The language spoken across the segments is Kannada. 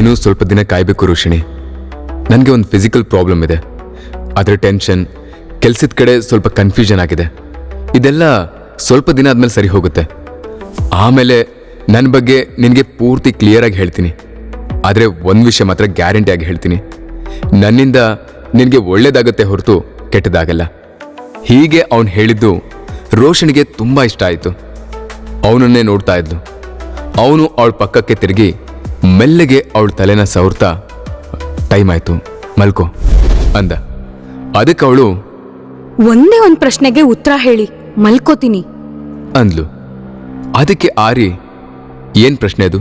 ನೀನು ಸ್ವಲ್ಪ ದಿನ ಕಾಯಬೇಕು ರೋಷಿಣಿ. ನನಗೆ ಒಂದು ಫಿಸಿಕಲ್ ಪ್ರಾಬ್ಲಮ್ ಇದೆ. ಅದರ ಟೆನ್ಷನ್ ಕೆಲಸದ ಕಡೆ ಸ್ವಲ್ಪ ಕನ್ಫ್ಯೂಷನ್ ಆಗಿದೆ. ಇದೆಲ್ಲ ಸ್ವಲ್ಪ ದಿನ ಆದಮೇಲೆ ಸರಿ ಹೋಗುತ್ತೆ. ಆಮೇಲೆ ನನ್ನ ಬಗ್ಗೆ ನಿನಗೆ ಪೂರ್ತಿ ಕ್ಲಿಯರಾಗಿ ಹೇಳ್ತೀನಿ. ಆದರೆ ಒಂದು ವಿಷಯ ಮಾತ್ರ ಗ್ಯಾರಂಟಿಯಾಗಿ ಹೇಳ್ತೀನಿ. ನನ್ನಿಂದ ನಿನಗೆ ಒಳ್ಳೇದಾಗತ್ತೆ ಹೊರತು ಕೆಟ್ಟದಾಗಲ್ಲ. ಹೀಗೆ ಅವನು ಹೇಳಿದ್ದು ರೋಷನಿಗೆ ತುಂಬ ಇಷ್ಟ ಆಯಿತು. ಅವನನ್ನೇ ನೋಡ್ತಾ ಇದ್ಲು. ಅವನು ಅವಳ ಪಕ್ಕಕ್ಕೆ ತಿರುಗಿ ಮೆಲ್ಲಗೆ ಅವಳ ತಲೆನ ಸವರ್ತಾ ಟೈಮ್ ಆಯ್ತು ಮಲ್ಕೋ ಅಂದ. ಅದಕ್ಕೆ ಅವಳು ಒಂದೇ ಒಂದ್ ಪ್ರಶ್ನೆಗೆ ಉತ್ತರ ಹೇಳಿ ಮಲ್ಕೋತೀನಿ. ಅಂದ್ಲು. ಅದಕ್ಕೆ ಆರಿ ಏನ್ ಪ್ರಶ್ನೆ ಅದು?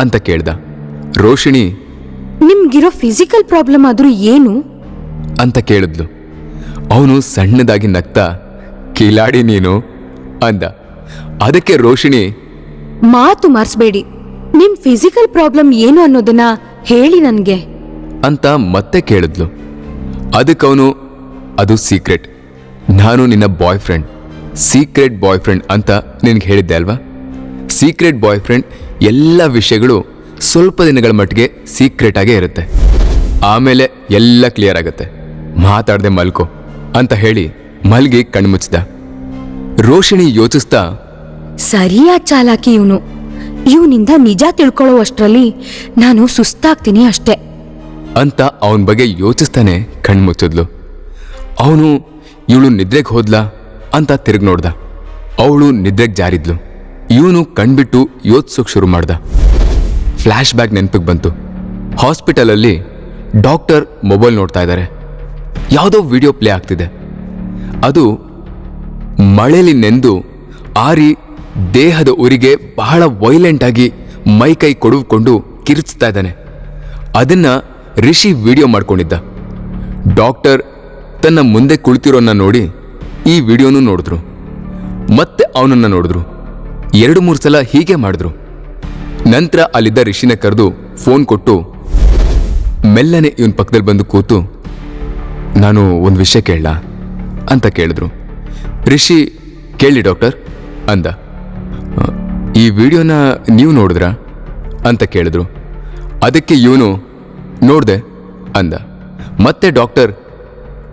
ಅಂತ ಕೇಳ್ದ. ರೋಷಿಣಿ ನಿಮ್ಗಿರೋ ಫಿಸಿಕಲ್ ಪ್ರಾಬ್ಲಮ್ ಆದ್ರೂ ಏನು? ಅಂತ ಕೇಳಿದ್ಲು. ಅವನು ಸಣ್ಣದಾಗಿ ನಗ್ತಾ ಕಿಲಾಡಿ ನೀನು ಅಂದ. ಅದಕ್ಕೆ ರೋಷಿಣಿ ಮಾತು ಮರ್ಸ್ಬೇಡಿ ನಿಮ್ ಫಿಸಿಕಲ್ ಪ್ರಾಬ್ಲಮ್ ಏನು ಅನ್ನೋದನ್ನ ಹೇಳಿ ನನ್ಗೆ. ಅಂತ ಮತ್ತೆ ಕೇಳಿದ್ಲು. ಅದಕ್ಕವನು ಅದು ಸೀಕ್ರೆಟ್ ನಾನು ನಿನ್ನ boyfriend secret boyfriend ಅಂತ ನಿನಗೆ ಹೇಳಿದ್ದೆ ಅಲ್ವಾ? ಸೀಕ್ರೆಟ್ ಬಾಯ್ ಫ್ರೆಂಡ್ ಎಲ್ಲ ವಿಷಯಗಳು ಸ್ವಲ್ಪ ದಿನಗಳ ಮಟ್ಟಿಗೆ ಸೀಕ್ರೆಟ್ ಆಗೇ ಇರುತ್ತೆ. ಆಮೇಲೆ ಎಲ್ಲ ಕ್ಲಿಯರ್ ಆಗುತ್ತೆ. ಮಾತಾಡದೆ ಮಲ್ಕೋ ಅಂತ ಹೇಳಿ ಮಲ್ಗಿ ಕಣ್ಮುಚ್ಚಿದ. ರೋಷಿಣಿ ಯೋಚಿಸ್ತಾ ಸರಿಯಾ ಚಾಲಾಕಿ ಇವನು. ಇವನಿಂದ ನಿಜ ತಿಳ್ಕೊಳ್ಳೋ ಅಷ್ಟರಲ್ಲಿ ನಾನು ಸುಸ್ತಾಗ್ತೀನಿ ಅಷ್ಟೇ. ಅಂತ ಅವನ ಬಗ್ಗೆ ಯೋಚಿಸ್ತಾನೆ ಕಣ್ಮುಚ್ಚಿದ್ಲು. ಅವನು, ಇವಳು ನಿದ್ರೆಗೆ ಹೋದ್ಲಾ? ಅಂತ ತಿರುಗಿ ನೋಡ್ದ. ಅವಳು ನಿದ್ರೆಗೆ ಜಾರಿದ್ಲು. ಇವನು ಕಣ್ಬಿಟ್ಟು ಯೋಚಿಸೋಕೆ ಶುರು ಮಾಡ್ದ. ಫ್ಲ್ಯಾಶ್ ಬ್ಯಾಗ್ ನೆನಪಿಗೆ ಬಂತು. ಹಾಸ್ಪಿಟಲಲ್ಲಿ ಡಾಕ್ಟರ್ ಮೊಬೈಲ್ ನೋಡ್ತಾ ಇದ್ದಾರೆ ಯಾವುದೋ ವಿಡಿಯೋ ಪ್ಲೇ ಆಗ್ತಿದೆ. ಅದು ಮಳೆಯಲ್ಲಿ ನೆಂದು ಆರಿ ದೇಹದ ಉರಿಗೆ ಬಹಳ ವೈಲೆಂಟ್ ಆಗಿ ಮೈ ಕೈ ಕೊಡುಕೊಂಡು ಕಿರಿಚ್ತಾ ಇದ್ದಾನೆ. ಅದನ್ನ ರಿಷಿ ವಿಡಿಯೋ ಮಾಡ್ಕೊಂಡಿದ್ದ. ಡಾಕ್ಟರ್ ತನ್ನ ಮುಂದೆ ಕುಳಿತಿರೋನ್ನ ನೋಡಿ ಈ ವಿಡಿಯೋನು ನೋಡಿದ್ರು. ಮತ್ತೆ ಅವನನ್ನ ನೋಡಿದ್ರು. ಎರಡು ಮೂರು ಸಲ ಹೀಗೆ ಮಾಡಿದ್ರು. ನಂತರ ಅಲ್ಲಿದ್ದ ರಿಷಿನ ಕರೆದು ಫೋನ್ ಕೊಟ್ಟು ಮೆಲ್ಲನೆ ಇವನ್ ಪಕ್ಕದಲ್ಲಿ ಬಂದು ಕೂತು ನಾನು ಒಂದು ವಿಷಯ ಕೇಳಲಾ? ಅಂತ ಕೇಳಿದ್ರು. ರಿಷಿ ಕೇಳಿ ಡಾಕ್ಟರ್ ಅಂದ. "ಆ, ಈ ವಿಡಿಯೋನ ನೀವು ನೋಡಿದ್ರಾ? ಅಂತ ಕೇಳಿದ್ರು. ಅದಕ್ಕೆ ಇವನು, ನೋಡಿದೆ, ಅಂದ. ಮತ್ತೆ ಡಾಕ್ಟರ್,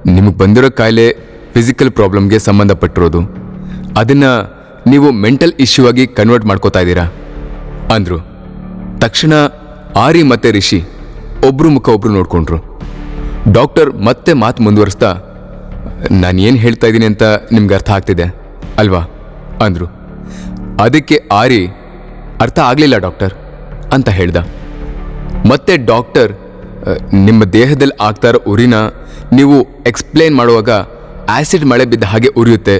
ನಿಮಗೆ ಬಂದಿರೋ ಕಾಯಿಲೆ ಫಿಸಿಕಲ್ ಪ್ರಾಬ್ಲಮ್ಗೆ ಸಂಬಂಧಪಟ್ಟಿರೋದು. ಅದನ್ನು ನೀವು ಮೆಂಟಲ್ ಇಶ್ಯೂ ಆಗಿ ಕನ್ವರ್ಟ್ ಮಾಡ್ಕೋತಾ ಇದ್ದೀರಾ? ಅಂದರು. ತಕ್ಷಣ ಆರಿ ಮತ್ತೆ ರಿಷಿ ಒಬ್ರು ಮುಖ ಒಬ್ಬರು ನೋಡಿಕೊಂಡ್ರು. ಡಾಕ್ಟರ್ ಮತ್ತೆ ಮಾತು ಮುಂದುವರಿಸ್ತಾ, ನಾನು ಏನು ಹೇಳ್ತಾ ಇದ್ದೀನಿ ಅಂತ ನಿಮ್ಗೆ ಅರ್ಥ ಆಗ್ತಿದೆ, ಅಲ್ವಾ? ಅಂದ್ರು. ಅದಕ್ಕೆ ಆರಿ, ಅರ್ಥ ಆಗಲಿಲ್ಲ ಡಾಕ್ಟರ್, ಅಂತ ಹೇಳ್ದ. ಮತ್ತೆ ಡಾಕ್ಟರ್ ನಿಮ್ಮ ದೇಹದಲ್ಲಿ ಆಗ್ತಾ ಇರೋ ಉರಿನ ನೀವು ಎಕ್ಸ್ಪ್ಲೇನ್ ಮಾಡುವಾಗ ಆ್ಯಸಿಡ್ ಮಳೆ ಬಿದ್ದ ಹಾಗೆ ಉರಿಯುತ್ತೆ.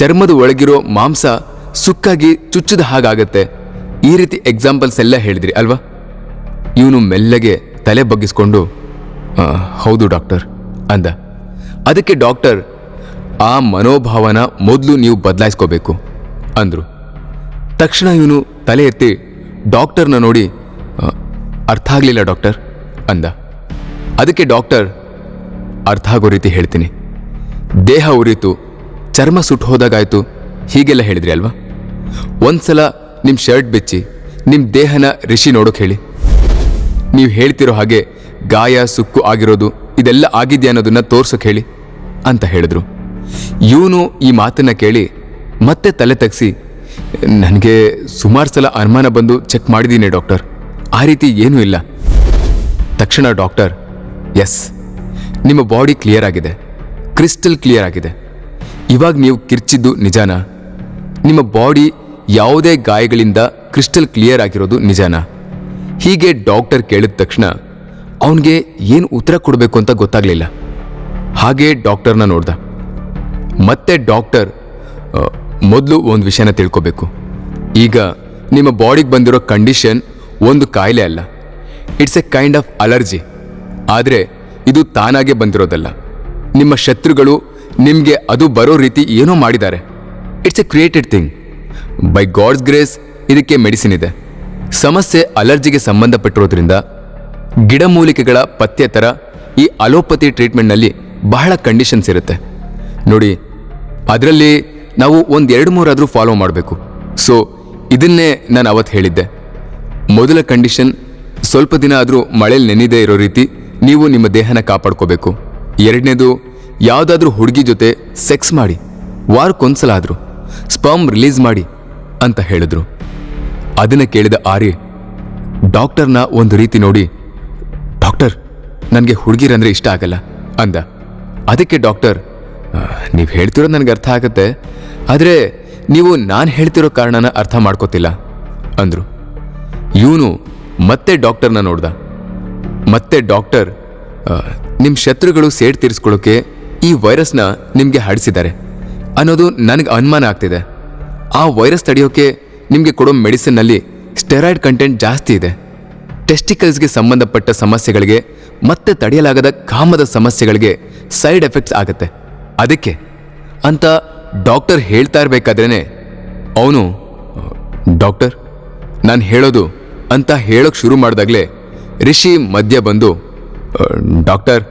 ಚರ್ಮದ ಒಳಗಿರೋ ಮಾಂಸ ಸುಕ್ಕಾಗಿ ಚುಚ್ಚದ ಹಾಗಾಗತ್ತೆ. ಈ ರೀತಿ ಎಕ್ಸಾಂಪಲ್ಸ್ ಎಲ್ಲ ಹೇಳಿದ್ರಿ ಅಲ್ವಾ? ಇವನು ಮೆಲ್ಲಗೆ ತಲೆ ಬಗ್ಗಿಸ್ಕೊಂಡು ಹೌದು ಡಾಕ್ಟರ್, ಅಂದ. ಅದಕ್ಕೆ ಡಾಕ್ಟರ್, ಆ ಮನೋಭಾವನ ಮೊದಲು ನೀವು ಬದಲಾಯಿಸ್ಕೋಬೇಕು, ಅಂದ್ರು. ತಕ್ಷಣ ಇವನು ತಲೆ ಎತ್ತಿ ಡಾಕ್ಟರ್ನ ನೋಡಿ ಅರ್ಥ ಆಗಲಿಲ್ಲ ಡಾಕ್ಟರ್, ಅಂದ. ಅದಕ್ಕೆ ಡಾಕ್ಟರ್, ಅರ್ಥ ಆಗೋ ರೀತಿ ಹೇಳ್ತೀನಿ. ದೇಹ ಉರಿತು, ಚರ್ಮ ಸುಟ್ಟು ಹೋದಾಗಾಯಿತು, ಹೀಗೆಲ್ಲ ಹೇಳಿದ್ರಿ ಅಲ್ವಾ? ಒಂದ್ಸಲ ನಿಮ್ಮ ಶರ್ಟ್ ಬಿಚ್ಚಿ ನಿಮ್ಮ ದೇಹನ ರಿಷಿ ನೋಡೋಕೆ ಹೇಳಿ. ನೀವು ಹೇಳ್ತಿರೋ ಹಾಗೆ ಗಾಯ, ಸುಕ್ಕು ಆಗಿರೋದು, ಇದೆಲ್ಲ ಆಗಿದೆಯಾ ಅನ್ನೋದನ್ನ ತೋರ್ಸೋಕೆ ಹೇಳಿ, ಅಂತ ಹೇಳಿದ್ರು. ಇವನು ಈ ಮಾತನ್ನ ಕೇಳಿ ಮತ್ತೆ ತಲೆ ತಗ್ಸಿ ನನಗೆ ಸುಮಾರು ಸಲ ಅನುಮಾನ ಬಂದು ಚೆಕ್ ಮಾಡಿದ್ದೀನಿ ಡಾಕ್ಟರ್. ಆ ರೀತಿ ಏನೂ ಇಲ್ಲ. ತಕ್ಷಣ ಡಾಕ್ಟರ್, ಎಸ್, ನಿಮ್ಮ ಬಾಡಿ ಕ್ಲಿಯರ್ ಆಗಿದೆ. ಕ್ರಿಸ್ಟಲ್ ಕ್ಲಿಯರ್ ಆಗಿದೆ. ಇವಾಗ ನೀವು ಕಿರ್ಚಿದ್ದು ನಿಜಾನ? ನಿಮ್ಮ ಬಾಡಿ ಯಾವುದೇ ಗಾಯಗಳಿಂದ ಕ್ರಿಸ್ಟಲ್ ಕ್ಲಿಯರ್ ಆಗಿರೋದು ನಿಜಾನ? ಹೀಗೆ ಡಾಕ್ಟರ್ ಕೇಳಿದ ತಕ್ಷಣ ಅವನಿಗೆ ಏನು ಉತ್ತರ ಕೊಡಬೇಕು ಅಂತ ಗೊತ್ತಾಗಲಿಲ್ಲ. ಹಾಗೆ ಡಾಕ್ಟರ್ನ ನೋಡ್ದ. ಮತ್ತೆ ಡಾಕ್ಟರ್ ಮೊದಲು ಒಂದು ವಿಷಯನ ತಿಳ್ಕೋಬೇಕು. ಈಗ ನಿಮ್ಮ ಬಾಡಿಗೆ ಬಂದಿರೋ ಕಂಡೀಷನ್ ಒಂದು ಕಾಯಿಲೆ ಅಲ್ಲ. It's a kind of allergy ಆದರೆ ಇದು ತಾನಾಗೆ ಬಂದಿರೋದಲ್ಲ. ನಿಮ್ಮ ಶತ್ರುಗಳು ನಿಮಗೆ ಅದು ಬರೋ ರೀತಿ ಏನೋ ಮಾಡಿದ್ದಾರೆ. It's a created thing by God's grace ಇದಕ್ಕೆ ಮೆಡಿಸಿನ್ ಇದೆ. ಸಮಸ್ಯೆ ಅಲರ್ಜಿಗೆ ಸಂಬಂಧಪಟ್ಟಿರೋದ್ರಿಂದ ಗಿಡಮೂಲಿಕೆಗಳ ಪಥ್ಯ ಥರ ಈ ಅಲೋಪತಿ ಟ್ರೀಟ್ಮೆಂಟ್ನಲ್ಲಿ ಬಹಳ ಕಂಡೀಷನ್ಸ್ ಇರುತ್ತೆ. ನೋಡಿ, ಅದರಲ್ಲಿ ನಾವು ಒಂದು ಎರಡು ಮೂರಾದರೂ ಫಾಲೋ ಮಾಡಬೇಕು. ಸೊ ಇದನ್ನೇ ನಾನು ಅವತ್ತು ಹೇಳಿದ್ದೆ. ಮೊದಲ ಕಂಡೀಷನ್ ಸ್ವಲ್ಪ ದಿನ ಆದರೂ ಮಳೇಲಿ ನೆನೆದೇ ಇರೋ ರೀತಿ ನೀವು ನಿಮ್ಮ ದೇಹನ ಕಾಪಾಡ್ಕೋಬೇಕು. ಎರಡನೇದು, ಯಾವುದಾದ್ರೂ ಹುಡುಗಿ ಜೊತೆ ಸೆಕ್ಸ್ ಮಾಡಿ, ವಾರಕ್ಕೊಂದ್ಸಲ ಆದರೂ ಸ್ಪರ್ಮ್ ರಿಲೀಸ್ ಮಾಡಿ ಅಂತ ಹೇಳಿದ್ರು. ಅದನ್ನು ಕೇಳಿದ ಆರ್ಯ, ಡಾಕ್ಟರ್ನ ಒಂದು ರೀತಿ ನೋಡಿ, ಡಾಕ್ಟರ್, ನನಗೆ ಹುಡುಗಿರಂದ್ರೆ ಇಷ್ಟ ಆಗಲ್ಲ ಅಂದ. ಅದಕ್ಕೆ ಡಾಕ್ಟರ್ ನೀವು ಹೇಳ್ತಿರೋದು ನನಗೆ ಅರ್ಥ ಆಗುತ್ತೆ. ಆದರೆ ನೀವು ನಾನು ಹೇಳ್ತಿರೋ ಕಾರಣನ ಅರ್ಥ ಮಾಡ್ಕೋತಿಲ್ಲ ಅಂದರು. ಇವನು ಮತ್ತೆ ಡಾಕ್ಟರ್ನ ನೋಡ್ದ. ಮತ್ತೆ ಡಾಕ್ಟರ್ ನಿಮ್ಮ ಶತ್ರುಗಳು ಸೇಡ್ ತೀರಿಸ್ಕೊಳ್ಳೋಕೆ ಈ ವೈರಸ್ನ ನಿಮಗೆ ಹಾಡಿಸಿದ್ದಾರೆ ಅನ್ನೋದು ನನಗೆ ಅನುಮಾನ ಆಗ್ತಿದೆ. ಆ ವೈರಸ್ ತಡೆಯೋಕೆ ನಿಮಗೆ ಕೊಡೋ ಮೆಡಿಸಿನ್ನಲ್ಲಿ ಸ್ಟೆರಾಯ್ಡ್ ಕಂಟೆಂಟ್ ಜಾಸ್ತಿ ಇದೆ. ಟೆಸ್ಟಿಕಲ್ಸ್ಗೆ ಸಂಬಂಧಪಟ್ಟ ಸಮಸ್ಯೆಗಳಿಗೆ ಮತ್ತೆ ತಡೆಯಲಾಗದ ಕಾಮದ ಸಮಸ್ಯೆಗಳಿಗೆ ಸೈಡ್ ಎಫೆಕ್ಟ್ಸ್ ಆಗುತ್ತೆ. ಅದಕ್ಕೆ? ಅಂತ ಡಾಕ್ಟರ್ ಹೇಳ್ತಾ ಇರಬೇಕಾದ್ರೇ ಅವನು ಡಾಕ್ಟರ್ ನಾನು ಹೇಳೋದು ಅಂತ ಹೇಳೋಕೆ ಶುರು ಮಾಡಿದಾಗಲೇ ರಿಷಿ ಮಧ್ಯ ಬಂದು "ಅ, ಡಾಕ್ಟರ್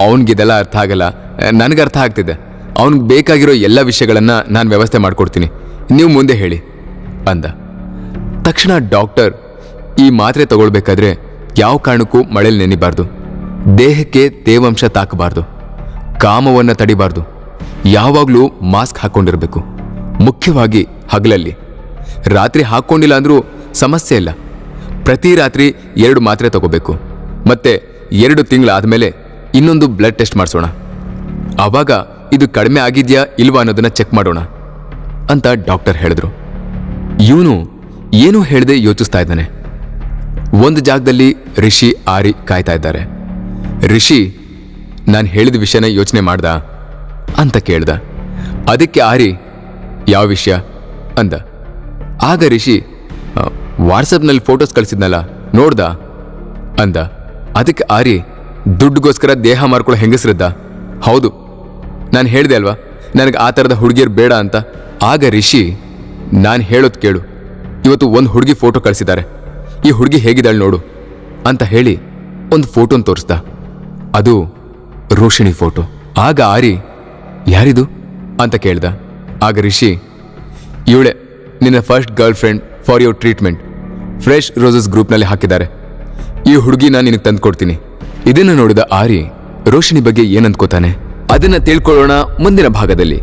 ಅವನಿಗಿದೆಲ್ಲ ಅರ್ಥ ಆಗಲ್ಲ ನನಗೆ ಅರ್ಥ ಆಗ್ತಿದೆ. ಅವ್ನಿಗೆ ಬೇಕಾಗಿರೋ ಎಲ್ಲ ವಿಷಯಗಳನ್ನು ನಾನು ವ್ಯವಸ್ಥೆ ಮಾಡಿಕೊಡ್ತೀನಿ. ನೀವು ಮುಂದೆ ಹೇಳಿ ಅಂದ. ತಕ್ಷಣ ಡಾಕ್ಟರ್ ಈ ಮಾತ್ರೆ ತಗೊಳ್ಬೇಕಾದ್ರೆ ಯಾವ ಕಾರಣಕ್ಕೂ ಮಳೆಲಿ ನೆನಿಬಾರ್ದು. ದೇಹಕ್ಕೆ ತೇವಾಂಶ ತಾಕಬಾರ್ದು. ಕಾಮವನ್ನು ತಡಿಬಾರ್ದು. ಯಾವಾಗಲೂ ಮಾಸ್ಕ್ ಹಾಕ್ಕೊಂಡಿರಬೇಕು ಮುಖ್ಯವಾಗಿ ಹಗಲಲ್ಲಿ. ರಾತ್ರಿ ಹಾಕ್ಕೊಂಡಿಲ್ಲ ಅಂದ್ರೂ ಸಮಸ್ಯೆ ಇಲ್ಲ. ಪ್ರತಿ ರಾತ್ರಿ ಎರಡು ಮಾತ್ರೆ ತಗೋಬೇಕು. ಮತ್ತೆ ಎರಡು ತಿಂಗಳಾದಮೇಲೆ ಇನ್ನೊಂದು ಬ್ಲಡ್ ಟೆಸ್ಟ್ ಮಾಡಿಸೋಣ. ಆವಾಗ ಇದು ಕಡಿಮೆ ಆಗಿದ್ಯಾ ಇಲ್ವಾ ಅನ್ನೋದನ್ನ ಚೆಕ್ ಮಾಡೋಣ, ಅಂತ ಡಾಕ್ಟರ್ ಹೇಳಿದ್ರು. ಇವನು ಏನೂ ಹೇಳದೆ ಯೋಚಿಸ್ತಾ ಇದ್ದಾನೆ. ಒಂದು ಜಾಗದಲ್ಲಿ ರಿಷಿ ಆರಿ ಕಾಯ್ತಾ ಇದ್ದಾರೆ. ರಿಷಿ ನಾನು ಹೇಳಿದ ವಿಷಯನ ಯೋಚನೆ ಮಾಡ್ದ? ಅಂತ ಕೇಳ್ದ. ಅದಕ್ಕೆ ಆರಿ ಯಾವ ವಿಷಯ? ಅಂದ. ಆಗ ರಿಷಿ "ಆ, ವಾಟ್ಸಪ್ನಲ್ಲಿ ಫೋಟೋಸ್ ಕಳಿಸಿದ್ನಲ್ಲ ನೋಡ್ದ? ಅಂದ. ಅದಕ್ಕೆ ಆರಿ ದುಡ್ಡುಗೋಸ್ಕರ ದೇಹ ಮಾರ್ಕೊಳ್ಳೋ ಹೆಂಗಸ್ರದ್ದ? ಹೌದು ನಾನು ಹೇಳಿದೆ ಅಲ್ವಾ ನನಗೆ ಆ ಥರದ ಹುಡುಗಿಯರು ಬೇಡ ಅಂತ. ಆಗ ರಿಷಿ ನಾನು ಹೇಳೋದು ಕೇಳು ಇವತ್ತು ಒಂದು ಹುಡುಗಿ ಫೋಟೋ ಕಳಿಸಿದ್ದಾರೆ ಈ ಹುಡುಗಿ ಹೇಗಿದ್ದಾಳೆ ನೋಡು ಅಂತ ಹೇಳಿ ಒಂದು ಫೋಟೋನ ತೋರಿಸ್ದ. ಅದು ರೋಷಿಣಿ ಫೋಟೋ. ಆಗ ಆರಿ, ಯಾರಿದು? ಅಂತ ಕೇಳ್ದ. ಆಗ ರಿಷಿ, ಇವಳೆ ನಿನ್ನ first girlfriend for your treatment. Fresh roses ಗ್ರೂಪ್ನಲ್ಲಿ ಹಾಕಿದ್ದಾರೆ. ಈ ಹುಡುಗಿನ ನಿನಗೆ ತಂದ್ಕೊಡ್ತೀನಿ ಇದನ್ನು ನೋಡಿದ ಆರಿ, ರೋಷಿಣಿ ಬಗ್ಗೆ ಏನಂದ್ಕೋತಾನೆ? ಅದನ್ನ ತಿಳ್ಕೊಳ್ಳೋಣ ಮುಂದಿನ ಭಾಗದಲ್ಲಿ.